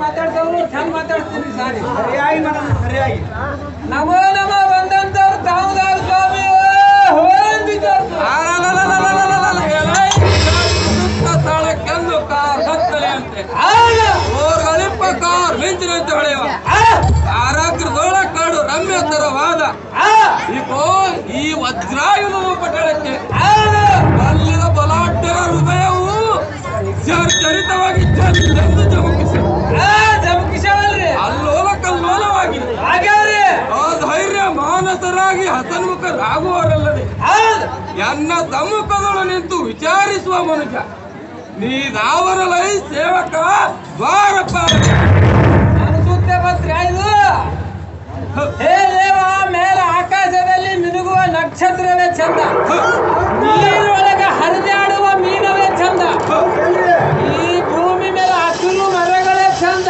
ಮಾತಾಡ್ತಾವ್ರು ಚಂದ ಮಾತಾಡ್ತೀರಿ ಸಾರಿ. ಸರಿಯಾಗಿ ಮೇಡಮ್ ಸರಿಯಾಗಿ. ನಮೋ ನಮ ಬಂದಂತವ್ರು ತಾವುದಾರ ಸ್ವಾಮಿ ಕಾಡು ರಮ್ಯ ತರವಾದ ಈ ವಜ್ರಾಯುಧ ಪಟ್ಟಣಕ್ಕೆ. ಅಲ್ಲಿನ ಬಲಾಢ್ಯರ ಹೃದಯವು ಚರಿತವಾಗಿ ಚೆಂದು ಜಮುಕಿಸಿ. ಜಮಕಿಸವಲ್ರಿ. ಅಲ್ಲೋಲ ಕಲ್ಲೋಲವಾಗಿದೆ ಹಾಗ್ಯಾವ್ರಿ ಆ ಧೈರ್ಯ ಮಾನಸರಾಗಿ ಹಸನ್ಮುಖರಾಗುವರಲ್ಲದೆ ಹೌದು. ಎನ್ನ ತಮ್ಮುಖದಳು ನಿಂತು ವಿಚಾರಿಸುವ ಮನುಷ್ಯ. ನೀನಾವರಲೈ ಸೇವಕ ದ್ವಾರಪ್ಪ ನಾನು ಸುತ್ತ ಬಸ್ರಿ ಹೇ. ದೇವ ಮೇಲೆ ಆಕಾಶದಲ್ಲಿ ಮಿನುಗುವ ನಕ್ಷತ್ರವೇ ಚಂದ. ನೀರೊಳಗೆ ಹರಿದಾಡುವ ಮೀನವೇ ಚಂದ. ಈ ಭೂಮಿ ಮೇಲೆ ಹಸಿರು ಮರಗಳೇ ಚಂದ.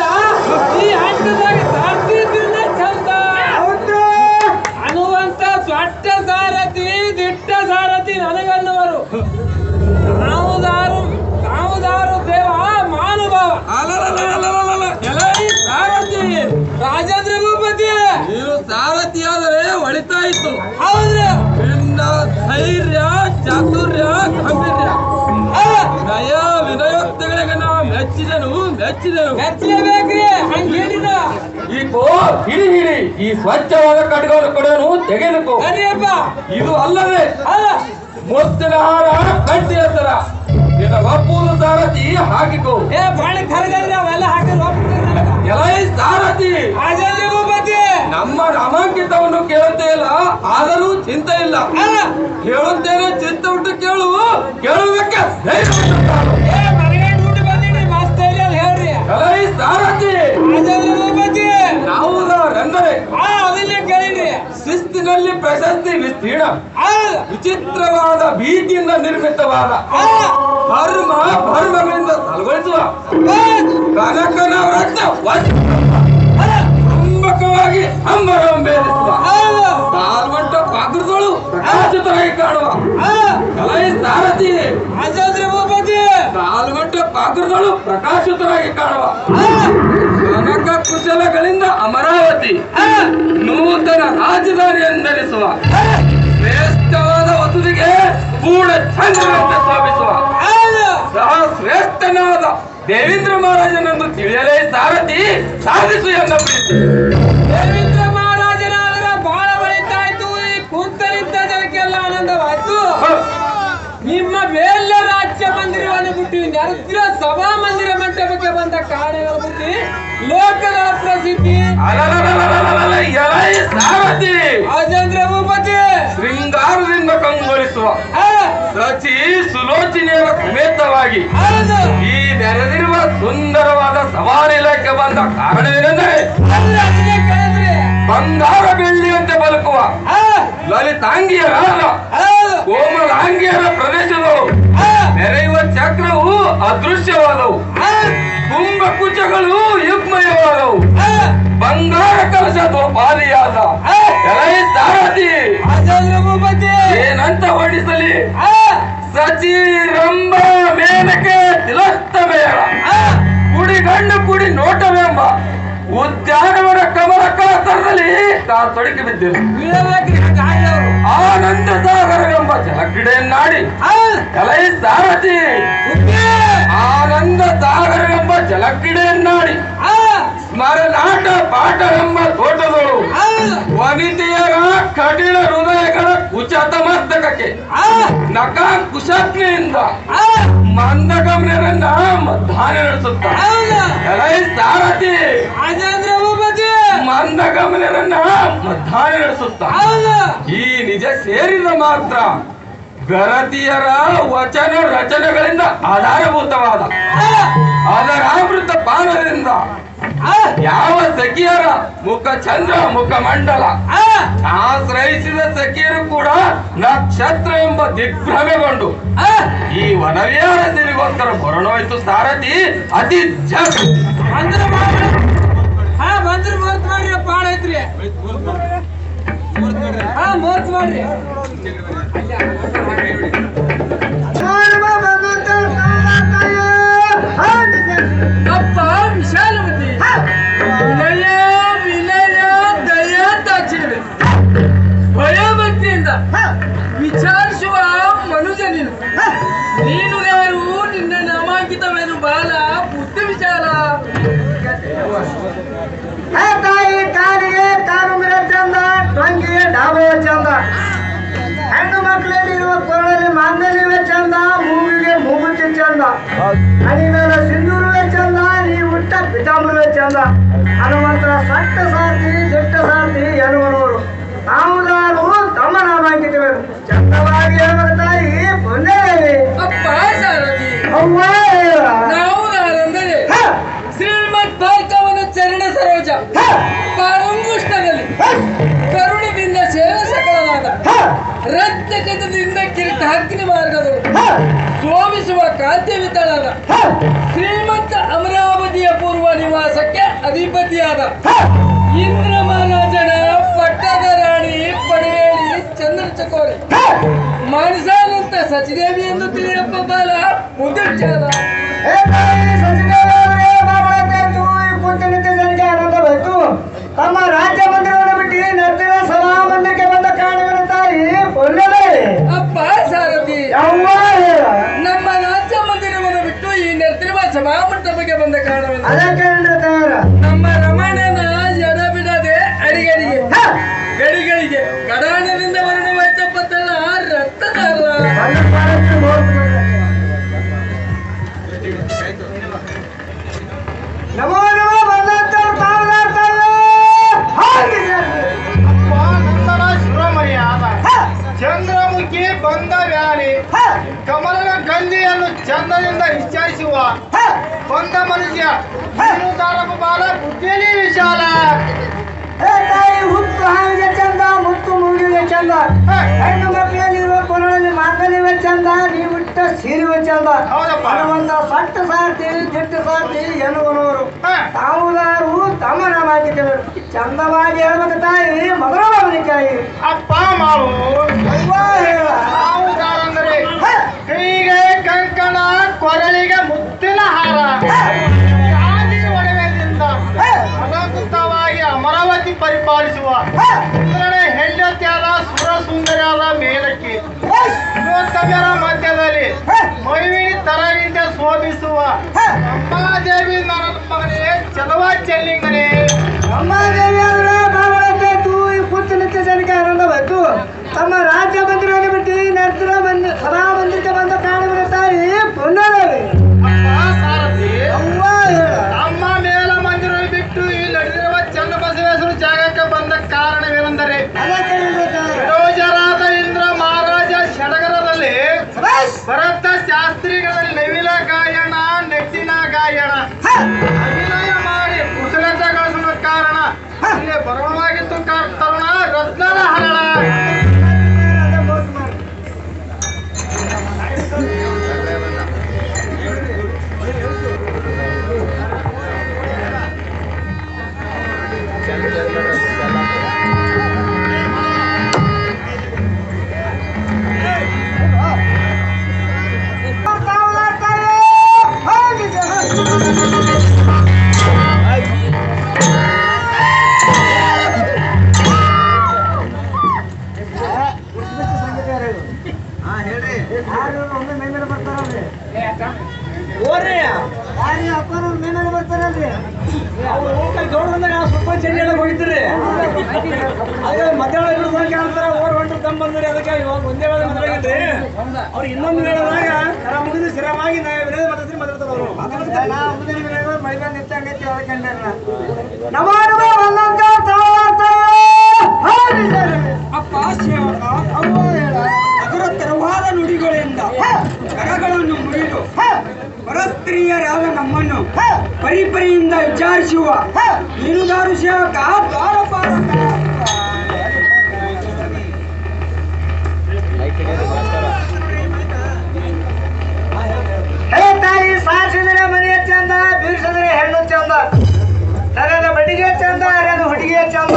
ಮೆಚ್ಚಿದೆನು ಮೆಚ್ಚಲೇಬೇಕ್ರಿ ಹಂಗ ಹೇಳಿದ. ಈಗ ಹಿಡಿ ಹಿಡಿ ಈ ಸ್ವಚ್ಛವಾದ ಕಡ್ಗವನ್ನು ಕೊಡೋನು ತೆಗೆದುಕೋ. ಸರಿಯಪ್ಪ ಇದು ಅಲ್ಲವೇ ಅಲ್ಲ. ಮುತ್ತಿನ ಹಾರ ಕಟ್ಟಿ ಅಂತರ ನಿನ್ನ ಒಪ್ಪುವುದು ಸಾರಥಿ ಹಾಕಿಕೋ. ಏ ಬಾಳಿ ಕರಗಲ್ರಿ ಅವೆಲ್ಲ ಹಾಕಿ ಎಲ್ಲ ಸಾರಥಿ. ನಮ್ಮ ನಾಮಾಂಕಿತವನ್ನು ಕೇಳುತ್ತೇ ಇಲ್ಲ ಆದರೂ ಚಿಂತೆ ಇಲ್ಲ. ಅಲ್ಲ. ಕೇಳುತ್ತೇನೆ ಚಿಂತೆ ಉಂಟು ಕೇಳು. ಕೇಳುವುದಕ್ಕೆ ಸಾರಥಿ ಕೇಳಿರಿ ಶಿಸ್ತಿನಲ್ಲಿ ಪ್ರಶಸ್ತಿ ವಿಸ್ತೀರ್ಣ. ವಿಚಿತ್ರವಾದ ಭೀತಿಯಿಂದ ನಿರ್ಮಿತವಾದ. ಧರ್ಮ ಧರ್ಮಗಳಿಂದ ಸಲಗೊಳಿಸುವ ಕನಕನ ಅಂಬರಂಬೇರಿಸುವ ಹೌದು ಕಾಲ್ಮಂಟ ಪಾತ್ರದಳು ಪ್ರಕಾಶಿತವಾಗಿ ಕಾಣುವ. ಕಲೈ ಸಾರಥಿ ರಾಜೇಂದ್ರ ಪಾತ್ರಗಳು ಪ್ರಕಾಶಿತರಾಗಿ ಕಾಣುವ ಕನಕ ಕುಶಲಗಳಿಂದ ಅಮರಾವತಿ ನೂತನ ರಾಜಧಾನಿ ಎಂದರಿಸುವ ಶ್ರೇಷ್ಠವಾದ ವಸುದಿಗೆ ಪೂರ್ಣ ಚಂದ್ರನಂತೆ ಸ್ಥಾಪಿಸುವ ಸಹ ಶ್ರೇಷ್ಠನಾದ ದೇವೇಂದ್ರ ಮಹಾರಾಜನನ್ನು ತಿಳಿಯಲೇ ಸಾರಥಿ ಸಾಧಿಸು ಎನ್ನ ದೇವೇಂದ್ರ ಸಚಿ ಸುಲೋಚನೆಯರ ಸಮೇತವಾಗಿ ಈ ನೆರೆದಿರುವ ಸುಂದರವಾದ ಸವಾರಿ ಇಲಾಖೆ ಬಂದ ಕಾರಣವೇನೆಂದರೆ ಬಂಗಾರ ಬೆಳ್ಳಿಯಂತೆ ಬದುಕುವ ಹಾ, ಲಲಿತಾಂಗಿಯರ ಕೋಮಲಾಂಗಿಯರ ಪ್ರದೇಶದವರು ನೆರೆಯುವ ಚಕ್ರವು ಅದೃಶ್ಯವಾದವು. ಕುಂಭ ಕುಚಗಳು ಯುಗ್ಮಯವಾದವು. ಬಂಗಾರ ಕಲಶ ಸಾರಥಿ ಏನಂತ ಹೊಡಿಸಲಿ ಹಾ, ರಂಬ ಮೇನಕೆ ತಿಲಸ್ತ ಮೇಳ ಹಾ, ಕುಡಿ ಗಂಡು ಕುಡಿ ನೋಟವೆಂಬ. ಉದ್ಯಾನವನ ಕಮಲ ಕಾತರದಲ್ಲಿ ತಾ ತೊಡಕಿ ಬಿದ್ದರು ಆನಂದ ಸಾಗರವೆಂಬ ಜಲಕ್ರೀಡೆಯನ್ನಾಡಿ ಕಲೈ ಎಲೈ ಸಾರಥಿ. ಆನಂದ ಸಾಗರವೆಂಬ ಜಲಕ್ರೀಡೆಯನ್ನಾಡಿ ನಾಡಿ. ಸ್ಮರನಾಟ ಪಾಠವೆಂಬ ತೋಟದಳು ಹೌದು ವನಿತೆಯರ ಕಠಿಣ ಹೃದಯಗಳ ಕುಚತ ಮಸ್ತಕಕ್ಕೆ ಹಾ, ನಕ ಕುಶಾಗ್ನಿಯಿಂದ ಹಾ, ಮಂದಗಮನರನ್ನ ಮಧ್ಯಾಹ್ನ ನಡೆಸುತ್ತ. ಸಾರಥಿ! ಮಂದಗಮನರನ್ನ ಮಧ್ಯಾಹ್ನ ನಡೆಸುತ್ತ. ಈ ನಿಜ ಸೇರಿದ ಮಾತ್ರ ಗರತಿಯರ ವಚನ ರಚನೆಗಳಿಂದ ಆಧಾರಭೂತವಾದ. ಅದರಾವೃತ ಪಾನದಿಂದ ಯಾವ ಸಖಿಯರ ಮುಖ ಚಂದ್ರ ಮುಖ ಮಂಡಲ. ಹಾ, ಆಶ್ರಯಿಸಿದ ಸಖಿಯರು ಕೂಡ ನಕ್ಷತ್ರ ಎಂಬ ದಿಗ್ಭ್ರಮೆಗೊಂಡು. ಈ ವನವಿಹಾರ ಸಿರಿಗೋಸ್ಕರ ಹೊರನೋಯ್ತು ಸಾರಥಿ ಅತಿ ಹಾ ಬಂದ್ರ ಮುಹೂರ್ತ ಮಾಡ್ರಿ ಪಾಡ ಐತ್ರಿ ಹಾ ಮುಹೂರ್ತ ಮಾಡ್ರಿ. ಮಾಂಗಲ್ಯವೇ ಚಂದ ಮೂಗಿಗೆ ಮೂಗುತಿ ಚಂದ. ಹನಿ ಸಿಂಧೂರುವೆ ಚಂದ ನೀ ಹುಟ್ಟ ಪಿತಾಂಬರುವೆ ಚಂದ ಹನುಮಂತರ ಸಟ್ಟ ಸಾರ್ತಿ ದಿಟ್ಟ ಸಾರ್ತಿ ಎನ್ನುವರು ನಾವು ತಮ್ಮ ನಾಮ ಹಾಕಿದ್ದೇವೆ ಚಂದವಾಗಿ ಹೇಳುವ ರಕ್ತಗತದಿಂದ ಕಿರೀಟ ಅಗ್ನಿ ಮಾರ್ಗದವರು ಹ, ಶೋಭಿಸುವ ಕಾಂತಿವಿತಳಾದ ಹ, ಶ್ರೀಮಂತ ಅಮರಾವತಿಯ ಪೂರ್ವ ನಿವಾಸಕ್ಕೆ ಅಧಿಪತಿಯಾದ. ಇಂದ್ರ ಮಹಾರಾಜನ ಪಟ್ಟದ ರಾಣಿ ಪಡವೇಳಿ ಚಂದ್ರ ಚಕೋರಿ. ಮಾನಸಾನಂತ ಸಚಿದೇವಿ ಎಂದು ತಿಳಿಯಪ್ಪ ಬಾಲ. ಮುದುಚಾದ ತಮ್ಮ ತಾಯಿ ಸಚಿದೇವರೇ, ಬಾಬಾಳಾಯ್ತು, ಈ ಕೂತಿನಿಂದ ಜನಕ್ಕೆ ಆನಂದವಾಯ್ತು. ತಮ್ಮ ರಾಜ್ಯ ಮಂದಿರವನ್ನು ಬಿಟ್ಟು ನರ್ತಿನ ಸಭಾ ಮಂದಿರಕ್ಕೆ ಬಂದ ಕಾರಣಗಳ ತಾಯಿ ಪುಣ್ಯದೇ ಅಪ್ಪ ಸಾರಥಿ ಯವ್ವ ಹೇಳ. ನಮ್ಮ ರಾಜ್ಯ ಮಂದಿರವನ್ನು ಬಿಟ್ಟು ಈ ನೆತ್ತಿರುವ ಸಭಾಮಂಟಪಕ್ಕೆ ಬಂದ ಕಾರಣವೇನು ಅದಕ್ಕೆ ನಮ್ಮ ರಮಣನ ಎಡ ಬಿಡದೆ ಅಡಿಗಡಿಗೆ ಗಡಿಗಳಿಗೆ ಗಡಾಣದಿಂದ ವರ್ಣವ ಚಪ್ಪತ್ತಲ್ಲ ಹೋಗ್ಬಿಡು. ನಮೋ ನಮೋ! ಚಂದ್ರಮುಖಿ ಬಂದ ವ್ಯಾಲಿ ಹ! ಕಮಲನ ಗಂಧಿಯನ್ನು ಚಂದದಿಂದ ಹ! ಬಂದ ಮನುಷ್ಯ. ಬಾಲ ಬುದ್ಧಿಯಲ್ಲಿ ವಿಶಾಲ. ತಾಯಿ ಹುಟ್ಟು ಹಾವಿಗೆ ಚಂದ ಮುತ್ತು ಮುಗಿವೆ ಚಂದ. ಹೆಣ್ಣು ಮಕ್ಕಳಲ್ಲಿರುವ ಕೊರಳಲ್ಲಿ ಮಾತನಿವೆ ಚಂದ ನೀವಿಟ್ಟ ಸೀರೆವೇ ಚಂದ. ಹನುಮಂತ ಸಟ್ಟ ಸಾರ್ತಿ ದಿಟ್ಟ ಸಾರ್ತಿ ಎನ್ನುವನವರು. ತಾವುದಾರು ತಮ್ಮ ನಾಮ ಹಾಕಿದ್ದೇವೆ ಚಂದವಾಗಿ ಹೇಳ್ಬೇಕು ತಾಯಿ ಮಗನ ತಾಯಿ. ಅಪ್ಪ ಮಾವು. ಹೇಳ ನಾವು ಮುತ್ತಿನ ಹಾರ ಗಾಜಿ ಒಡವೆಯಿಂದ ಅನಂತವಾಗಿ ಅಮರಾವತಿ ಪರಿಪಾಲಿಸುವ ಹೆಂಡತಿಯಾದ ಸುರ ಸುಂದರಿಯಾದ ಮೇಲಕ್ಕೆ. ಹ. ಯುವಕವ್ಯರ ಮಧ್ಯದಲ್ಲಿ. ಮೈವಿನಿ ತರಗಿಂದ ಶೋಭಿಸುವ ಹ. ಅಮ್ಮಾದೇವಿ ನನ್ನ ಮಗನೇ ಚಲವ ಚೆಲ್ಲಿಂಗನೇ. ಅಮ್ಮ ದೇವಿ ಅವರ ಬಾಬಳತ್ತಾಯ್ತು ಈ ಕೂತು ನಿತ್ಯ ಜನಕ್ಕೆ ಆನಂದವಾಯ್ತು. ತಮ್ಮ ರಾಜ್ಯ ಮಂದಿರವನ್ನು ಬಿಟ್ಟು ನರ್ತರ ಬಂದ ಸದಾ ಮಂದಿರಕ್ಕೆ ಭರತ ಶಾಸ್ತ್ರಿಗಳಲ್ಲಿ ನವಿಲ ಗಾಯಣ ನೆಟ್ಟಿನ ಗಾಯಣ ಅಭಿನಯ ಮಾಡಿ ಕುಶಲತೆ ಕಾರಣ ಇಲ್ಲಿ ಬರವಾಗಿತ್ತು ತರುಣ ರತ್ನದ ಹರಳ ಬಂದ್ರಿ ಅದಕ್ಕೆ ಇವಾಗ ಒಂದೇ ಅವ್ರು ಇನ್ನೊಂದು ಹೇಳಿದಾಗ ಕರ ಮುಗಿದು ಸ್ಥಿರವಾಗಿ ನಾವು ವಿರೋಧ ಮಾತಾಡ್ತಾರೆ ಅವರು ಮುಂದಿನ ದಿನಗಳು ಹೇಳ್ಕೊಂಡ್ರೆ ಮೇಲೆ ಹ! ಪರಿಪರಿಯಿಂದ ವಿಚಾರಿಸುವ! ಮೀನುಗಾರು ಸೇವಕ ತಾಯಿ, ಸಾಸಿದ್ರೆ ಮನೆ ಚಂದ ಬೀರ್ಸಿದ್ರೆ ಹೆಣ್ಣು ಚಂದ ತರದ ಬಡಿಗೆ ಚಂದ, ಅರೆದು ಹುಡುಗಿಯ ಚಂದ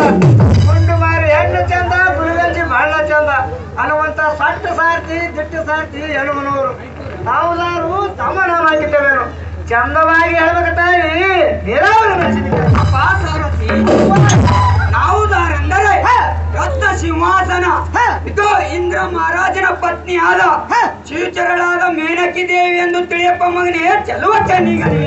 ಗುಂಡು ಮಾರಿ ಹೆಣ್ಣು ಚಂದ, ಗುರುಗಂಜಿ ಬಹಳ ಚಂದ ಅನ್ನುವಂತ ಸಟ್ಟ ಸಾರ್ತಿ ದಿಟ್ಟ ಸಾರ್ತಿ ಎನ್ನುವನವರು ನಾವು ತಮ್ಮ ನಾಮಾಗಿದ್ದೇವೇನು ಚಂದವಾಗಿ ಹೇಳ್ಬೇಕು ತಾಯಿ ನೀರಾವರಿ ಸಾರಥಿ ನಾವುದಾರೆಂದರೆ ರತ್ನ ಸಿಂಹಾಸನ. ಇದು ಇಂದ್ರ ಮಹಾರಾಜನ ಪತ್ನಿ ಆದ ಚೀಚರಳಾದ ಮೇನಕಿ ದೇವಿ ಎಂದು ತಿಳಿಯಪ್ಪ ಮಗನೇ ಚಲುವ ಚೆನ್ನಿಗಲಿ